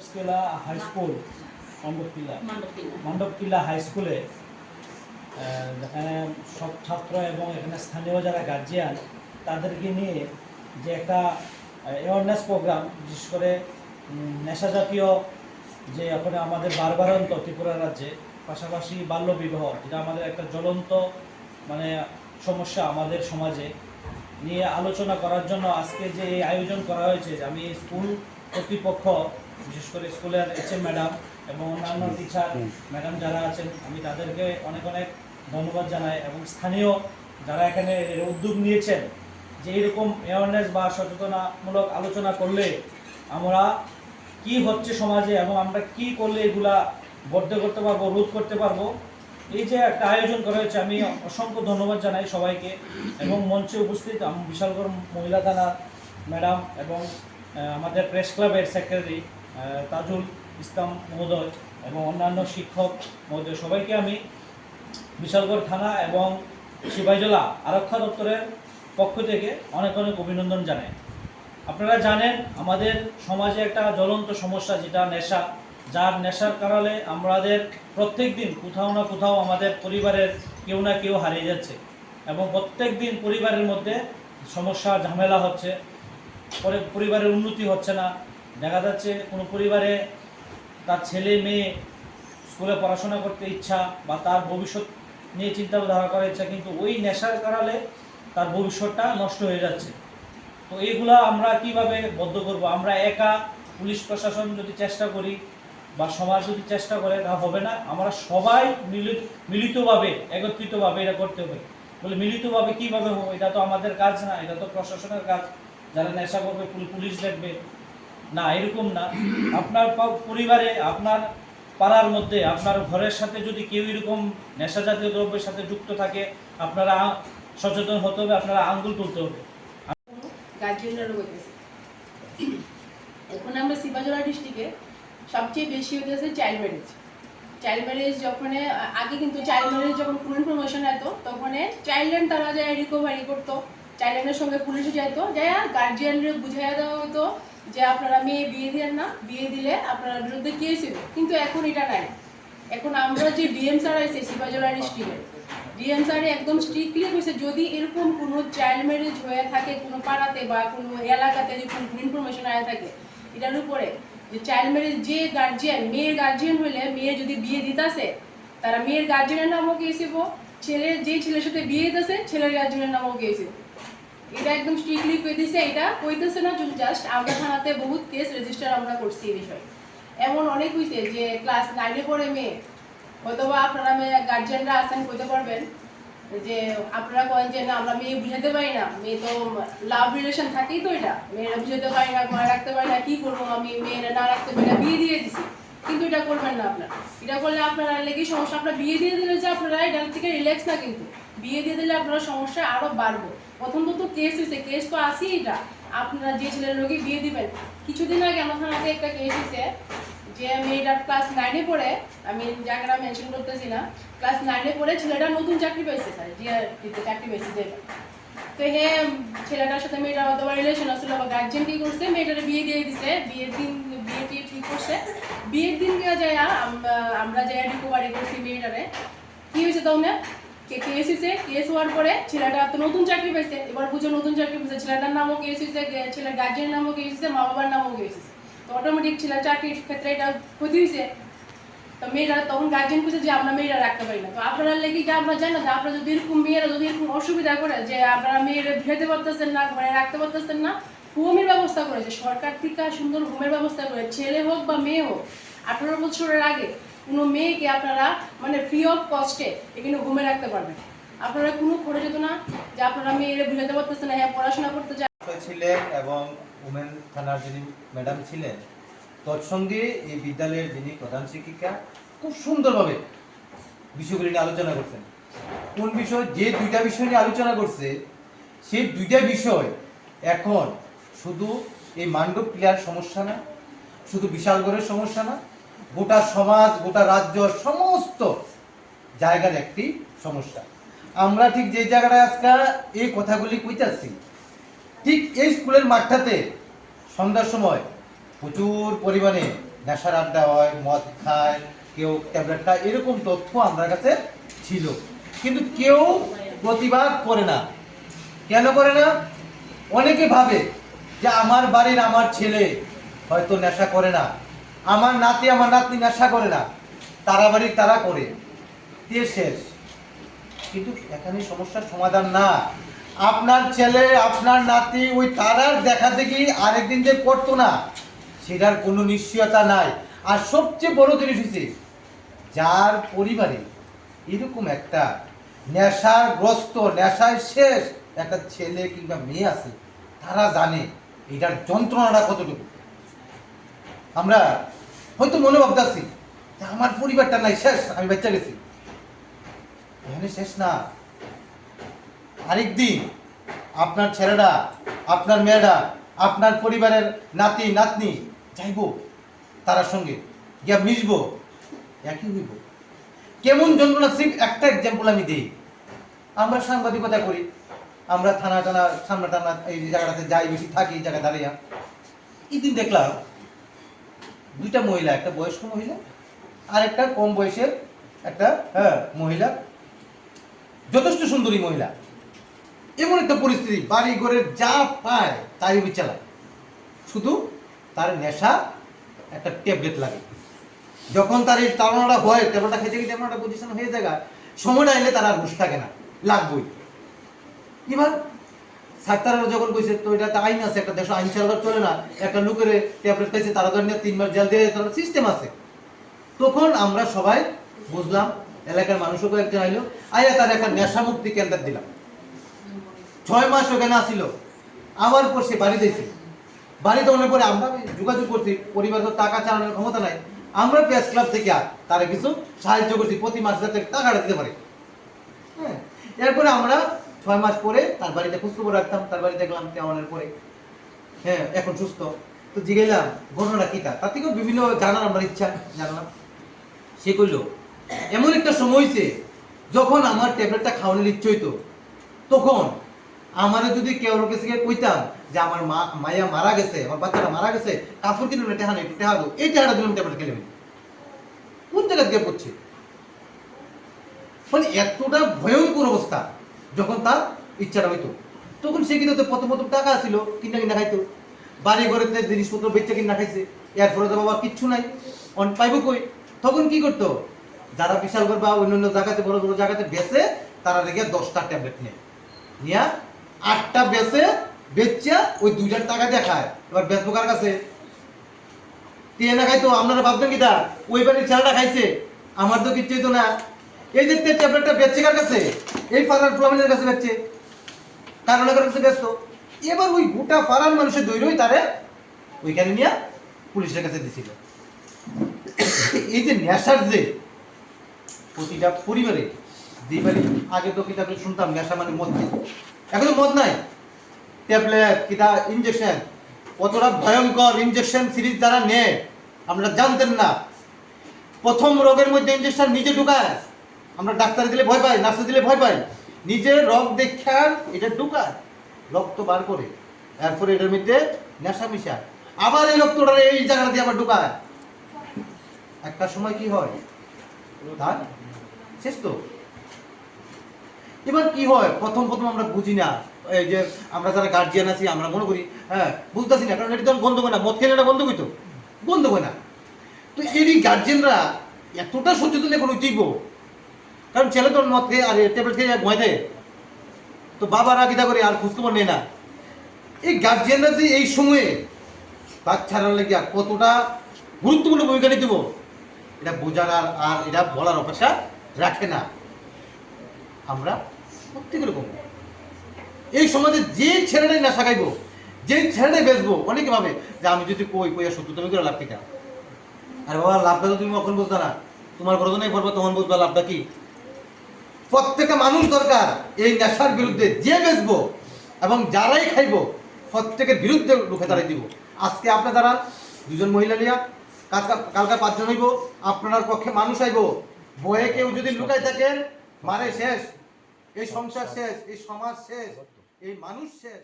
Scala high school Mondopkilla Mondopkilla high স্কুলে যেখানে সব ছাত্র এবং এখানে স্থানীয় যারা গার্জিয়ান তাদেরকে নিয়ে যে একটা অ্যাওয়ারনেস প্রোগ্রাম বিশেষ করে নেশা জাতীয় যে এখন আমাদের বারবারন্ত ত্রিপুরা রাজ্যে পাশাপাশি বাল্যবিবাহ যেটা আমাদের একটা জ্বলন্ত মানে সমস্যা আমাদের সমাজে নিয়ে আলোচনা করার জন্য আজকে যে এই আয়োজন করা হয়েছে আমি স্কুল কর্তৃপক্ষ বিশেষ করে স্কুলের এইচ ম্যাডাম এবং অন্যান্য টিচার ম্যাডাম যারা আছেন, আমি তাদেরকে অনেক অনেক ধন্যবাদ জানাই এবং স্থানীয় যারা এখানে উদ্যোগ নিয়েছেন যে এরকম অ্যাওয়ারনেস বা সচেতনামূলক আলোচনা করলে আমরা কি হচ্ছে সমাজে এবং আমরা কি করলে এগুলা বদ্ধ করতে পারব, রোধ করতে পারব, এই যে একটা আয়োজন করা হয়েছে, আমি অসংখ্য ধন্যবাদ জানাই সবাইকে এবং মঞ্চে উপস্থিত বিশালগড় মহিলা থানার ম্যাডাম এবং আমাদের প্রেস ক্লাবের সেক্রেটারি তাজুল ইসলাম মহোদয় এবং অন্যান্য শিক্ষক মহোদয়, সবাইকে আমি বিশালগড় থানা এবং সিপাহীজলা আরক্ষা দপ্তরের পক্ষ থেকে অনেক অনেক অভিনন্দন জানাই। আপনারা জানেন, আমাদের সমাজে একটা জ্বলন্ত সমস্যা যেটা নেশা। যার নেশার কারণে আমাদের প্রত্যেক দিন কোথাও না কোথাও আমাদের পরিবারের কেউ না কেউ হারিয়ে যাচ্ছে এবং প্রত্যেক দিন পরিবারের মধ্যে সমস্যা, ঝামেলা হচ্ছে, পরে পরিবারের উন্নতি হচ্ছে না। দেখা যাচ্ছে কোনো পরিবারে তার ছেলে মেয়ে স্কুলে পড়াশোনা করতে ইচ্ছা বা তার ভবিষ্যৎ নিয়ে চিন্তাধারা করার ইচ্ছা, কিন্তু ওই নেশার কারণে তার ভবিষ্যৎটা নষ্ট হয়ে যাচ্ছে। তো এইগুলা আমরা কীভাবে বদ্ধ করব? আমরা একা পুলিশ প্রশাসন যদি চেষ্টা করি বা সমাজ যদি চেষ্টা করে, তা হবে না। আমরা সবাই মিলিত মিলিতভাবে, একত্রিতভাবে এটা করতে হবে। বলে মিলিতভাবে কীভাবে হবে? এটা তো আমাদের কাজ না, এটা তো প্রশাসনের কাজ। যারা নেশা করবে, পুল- পুলিশ দেখবে না, এরকম না। আপনার পরিবারে, আপনার পাড়ার মধ্যে, আপনার ঘরের সাথে যদি কেউ এরকম নেশা জাতীয় দ্রব্যের সাথে যুক্ত থাকে, আপনারা সচেতন হতে হবে, আপনারা আঙ্গুল তুলতে হবে। এখন আমরা সিপাজলা ডিস্ট্রিক্টে সবচেয়ে বেশি হইতেছে চাইল্ড ম্যারেজ চাইল্ড ম্যারেজ যখন, আগে কিন্তু চাইল্ড ম্যারেজ যখন পুরো ইনফরমেশন এত তখন চাইল্ড তারা যায় রিকভারি করতো। চাইল্ডের সঙ্গে পুলিশে যাইতো। যাই গার্জিয়ানরা বুঝাইয়া দেওয়া হতো যে আপনারা মেয়ে বিয়ে দেন না, বিয়ে দিলে আপনার বিরুদ্ধে কেস হবে কিন্তু এখন এটা নাই। এখন আমরা যে ডিএম স্যার আছে সিপাজলা ডিস্ট্রিক্টের ডিএম স্যার একদম স্ট্রিক্টলি কইছে, যদি এরকম কোনো চাইল্ড ম্যারেজ হয়ে থাকে, কোনো পাড়াতে বা কোনো এলাকাতে যদি কোনো ইনফরমেশন আয়া থাকে, এটার উপরে যে চাইল্ড ম্যারেজ যে গার্জিয়ান মেয়ের গার্জিয়ান হইলে মেয়ে যদি বিয়ে দিতাছে, তারা মেয়ের গার্জিয়ানের নামও দিব। ছেলের যে ছেলের সাথে বিয়ে দিতেছে, ছেলের গার্জিয়ানের নামও দিব। এটা একদম স্ট্রিক্টলি কই দিছে এটা কইতেছে না জাস্ট আমরা থানাতে বহুত কেস রেজিস্টার আমরা করছি এই বিষয়ে। এমন অনেক হইছে যে ক্লাস নাইনে পড়ে মেয়ে, হয়তোবা আপনারা মেয়ে গার্জিয়ানরা আছেন, কইতে পারবেন, যে আপনারা কয়েন যে না, আমরা মেয়ে বুঝাতে পারি না। মেয়ে তো লাভ রিলেশন থাকেই তো এটা। মেয়েরা বুঝাতে পারি না ঘরে রাখতে পারি না, কি করব আমি? মেয়েরা না রাখতে পারি না, বিয়ে দিয়ে দিছি। কিন্তু এটা করবেন না আপনারা। এটা করলে আপনারা লেগে সমস্যা। আপনারা বিয়ে দিয়ে দিলে যে আপনারা এটা থেকে রিল্যাক্স না কিন্তু। বিয়ে দিয়ে দিলে আপনারা সমস্যা আরও বাড়বে। প্রথম তো কেস হয়েছে কেস তো আসি এটা। আপনারা যে ছেলের লোকে বিয়ে দিবেন। কিছুদিন আগে আমার থানাতে একটা কেস হয়েছে, যে মেয়েটা ক্লাস নাইনে পড়ে, আমি জায়গাটা মেনশন করতেছি না ক্লাস নাইনে পড়ে ছেলেটা নতুন চাকরি পাইছে স্যার জিআরটিতে চাকরি পাইছে যে। তো হে, ছেলেটার সাথে মেয়েটার হয়তো রিলেশন আসলে বা গার্জেন কি করছে, মেয়েটারে বিয়ে দিয়ে দিছে। বিয়ের দিন, বিয়ে টিয়ে ঠিক করছে। বিয়ের দিন গিয়ে যায় আমরা যাই রিকভারি করছি মেয়েটারে। কি হয়েছে কে কেস হয়েছে কেস হওয়ার পরে ছেলেটা তো নতুন চাকরি পাইছে এবার বুঝে নতুন চাকরি পাইছে ছেলেটার নামও কেস হয়েছে ছেলের গার্জেনের নামও কেস হয়েছে মা বাবার নামও কেস তো অটোমেটিক ছেলের চাকরির ক্ষেত্রে এটা ক্ষতি হয়েছে। তো মেয়েরা তখন গার্জেন খুঁজে যে আমরা মেয়েরা রাখতে পারি না। তো আপনারা লেগে যে আমরা জানি না, যে আপনারা যদি এরকম মেয়েরা যদি এরকম অসুবিধা করে, যে আপনারা মেয়েরা ভিড়াতে পারতেছেন না ঘরে রাখতে পারতেছেন না, হোমের ব্যবস্থা করেছে। সরকার থেকে সুন্দর হোমের ব্যবস্থা করে, ছেলে হোক বা মেয়ে হোক, আঠারো বছরের আগে কোনো মেয়েকে আপনারা মানে ফ্রি অফ কস্টে এখানে হোমে রাখতে পারবেন। আপনারা কোনো খরচ হতো না যে আপনারা মেয়েরা বুঝাতে পারতেছে না হ্যাঁ পড়াশোনা করতে চায় ছিলেন এবং উমেন থানার যিনি ম্যাডাম ছিলেন, তৎসঙ্গে এই বিদ্যালয়ের যিনি প্রধান শিক্ষিকা, খুব সুন্দরভাবে বিষয়গুলি নিয়ে আলোচনা করছেন। কোন বিষয়? যে দুইটা বিষয় নিয়ে আলোচনা করছে, সেই দুইটা বিষয় এখন শুধু এই মান্ডব ক্রিয়ার সমস্যা না, শুধু বিশালগড়ের সমস্যা না গোটা সমাজ, গোটা রাজ্য, সমস্ত জায়গার একটি সমস্যা। আমরা ঠিক যে জায়গাটায় আজকে এই কথাগুলি কইতাছি ঠিক এই স্কুলের মাঠটাতে সন্ধ্যার সময় প্রচুর পরিমাণে নেশার আড্ডা হয়, মদ খায়, কেউ ট্যাবলেট খায়, এরকম তথ্য আমার কাছে ছিল। কিন্তু কেউ প্রতিবাদ করে না। কেন করে না? অনেকে ভাবে যে আমার বাড়ির আমার ছেলে হয়তো নেশা করে না। আমার নাতি আমার নাতনি নেশা করে না। তারা বাড়ির তারা করে। দিয়ে শেষ। কিন্তু এখানে সমস্যার সমাধান না। আপনার ছেলে, আপনার নাতি ওই তারার দেখা দেখি আরেকদিন যে করতো না, সেটার কোনো নিশ্চয়তা নাই। আর সবচেয়ে বড় জিনিস হচ্ছে, যার পরিবারে এরকম একটা নেশাগ্রস্ত নেশায় শেষ একটা ছেলে কিংবা মেয়ে আছে, তারা জানে এটার যন্ত্রণাটা কতটুকু। আমরা হয়তো মনে ভাবতেছি যে আমার পরিবারটা নাই, শেষ, আমি বাচ্চা গেছি। শেষ না। আরেকদিন আপনার ছেলেরা, আপনার মেয়েরা, আপনার পরিবারের নাতি, নাতনি যাইব তার সঙ্গে গিয়া মিশবো, একই হইব। কেমন যন্ত্রণা সিম একটা এক্সাম্পল আমি দিই। আমরা সাংবাদিকতা করি। আমরা থানা টানা সামনা টানা এই জায়গাটাতে যাই, বেশি থাকি, এই জায়গায় দাঁড়িয়ে এই দিন দেখলাম দুইটা মহিলা, একটা বয়স্ক মহিলা আর একটা কম বয়সের একটা হ্যাঁ মহিলা। যথেষ্ট সুন্দরী মহিলা। এমন একটা পরিস্থিতি বাড়ি ঘরের যা পায় তাই বিচালা শুধু তার নেশা, একটা ট্যাবলেট লাগে। যখন তার এই তাড়নাটা হয় ট্যাবলেটটা খেতে এমন একটা পজিশন হয়ে যায় সময়টা এলে তার আর হুশ থাকে না, লাগবই। এবার সাক্তারা যখন কইছে, তো এটা একটা আইন আছে, একটা দেশ, আইন চালার চলে না। একটা লোকের ট্যাবলেট খাইছে, তারা ধরে নিয়ে তিনবার জেল দিয়ে তার সিস্টেম আছে। তখন আমরা সবাই বুঝলাম, এলাকার মানুষও কয়েকজন আইলো, আইয়া তার একটা নেশা মুক্তি কেন্দ্র দিলাম। ছয় মাস ওখানে আসিল, আবার পর সে বাড়ি দিয়েছে। বাড়িতে অনেক পরে আমরা যোগাযোগ করছি, পরিবার তো টাকা চালানোর ক্ষমতা নাই। আমরা প্রেস ক্লাব থেকে তারা কিছু সাহায্য করছি, প্রতি মাসে যাতে টাকাটা দিতে পারে। হ্যাঁ এরপরে আমরা ছয় মাস পরে তার বাড়িতে খোঁজখবর রাখতাম, তার বাড়ি দেখলাম তেমনের পরে। হ্যাঁ এখন সুস্থ। তো জিগাইলাম, ঘটনাটা কি তা তার থেকেও বিভিন্ন জানার আমার ইচ্ছা, জানলাম। সে কইল, এমন একটা সময় হয়েছে যখন আমার ট্যাবলেটটা খাওয়ানোর ইচ্ছে হইতো তখন আমার যদি কেউ থেকে কইতাম যে আমার মা, মায়া মারা গেছে, আমার বাচ্চাটা মারা গেছে কাপড় কিনে টেহা নেই টেহা দো এই টেহাটা দিলাম ট্যাবলেট খেলে কোন জায়গা দিয়ে পড়ছে? মানে এতটা ভয়ঙ্কর অবস্থা। যখন তার ইচ্ছাটা হইতো, তখন সে কিন্তু প্রথম প্রথম টাকা ছিল কিনা কিনা খাইতো। বাড়ি ঘরেতে জিনিসপত্র বেচে কিনা খাইছে এর ফলে তো বাবা কিচ্ছু নাই, অন পাইব কই? তখন কি করতো? যারা বিশাল করে বা অন্যান্য জায়গাতে, বড় বড় জায়গাতে বেচে, তারা রেখে দশটা ট্যাবলেট নেয়। নিয়া আটটা বেচে বেচা ওই দুইটার টাকা দিয়ে খায়। এবার বেচবো কার কাছে? কে না খাইতো? আপনারা ভাবতেন কি তা? ওই বাড়ির ছেলেটা খাইছে, আমার তো কিচ্ছু হইতো না। এই যে তে ট্যাবলেটটা বেচছে কার কাছে? এই ফারার ফ্লামিনের কাছে বেচছে কারণ কার কাছে ব্যস্ত। এবার ওই গোটা ফারার মানুষের দৈরই তারে ওইখানে নিয়ে পুলিশের কাছে দিছিল। এই যে নেশার যে প্রতিটা পরিবারে বাড়ি আগে তো কিতাবে শুনতাম, নেশা মানে মদ এখন তো মদ নাই। ট্যাবলেট, কিতা ইঞ্জেকশন কতটা ভয়ঙ্কর ইঞ্জেকশন সিরিজ যারা নেয় আমরা জানতেন না। প্রথম রোগের মধ্যে ইঞ্জেকশন নিজে ঢুকায়। আমরা ডাক্তার দিলে ভয় পাই নার্সে দিলে ভয় পাই। নিজে রোগ দেখার এটা ঢুকায়। রক্ত বার করে, এরপরে এটার মধ্যে নেশা মিশায়। আবার এই রক্তটা এই জায়গাটা দিয়ে আবার ঢুকায়। একটা সময় কি হয়? তার শেষ তো। এবার কি হয়? প্রথম প্রথম আমরা বুঝি না। এই যে আমরা যারা গার্জিয়ান আছি, আমরা মনে করি হ্যাঁ বুঝতেছি না, কারণ এটা তো বন্ধ করে না। মদ খেলে বন্ধ করতো বন্ধ হয় না। তো এই গার্জিয়ানরা এতটা সচেতন এখন উঠিব কারণ ছেলে তো মদ খেয়ে আর ট্যাবলেট খেয়ে ঘুমাই তো বাবারা কিতা করে আর খোঁজখবর নেয় না। এই গার্জিয়ানরা যে এই সময়ে বাচ্চারা লেগে কতটা গুরুত্বপূর্ণ ভূমিকা নিতে এটা বোঝার আর আর এটা বলার অপেক্ষা রাখে না। আমরা প্রত্যেক রকম এই সমাজে যে ছেলেটাই না শাখাইবো যে ছেলেটাই বেচবো, অনেকে ভাবে যে আমি যদি কই কইয়া সত্য তুমি করে লাভ কিটা আর বাবা, লাভটা তো তুমি কখন বুঝতা না তোমার ঘরে নাই পড়ব, তখন বুঝবা লাভটা কি? প্রত্যেকটা মানুষ দরকার এই নেশার বিরুদ্ধে যে বেচবো এবং যারাই খাইব, প্রত্যেকের বিরুদ্ধে রুখে দাঁড়াই দিব। আজকে আপনার দ্বারা দুজন মহিলা নিয়া কালকা পাঁচজন হইব, আপনার পক্ষে মানুষ আইব। বয়ে কেউ যদি লুকাই থাকেন, মারে শেষ, এই সংসার শেষ, এই সমাজ শেষ, এই মানুষ শেষ।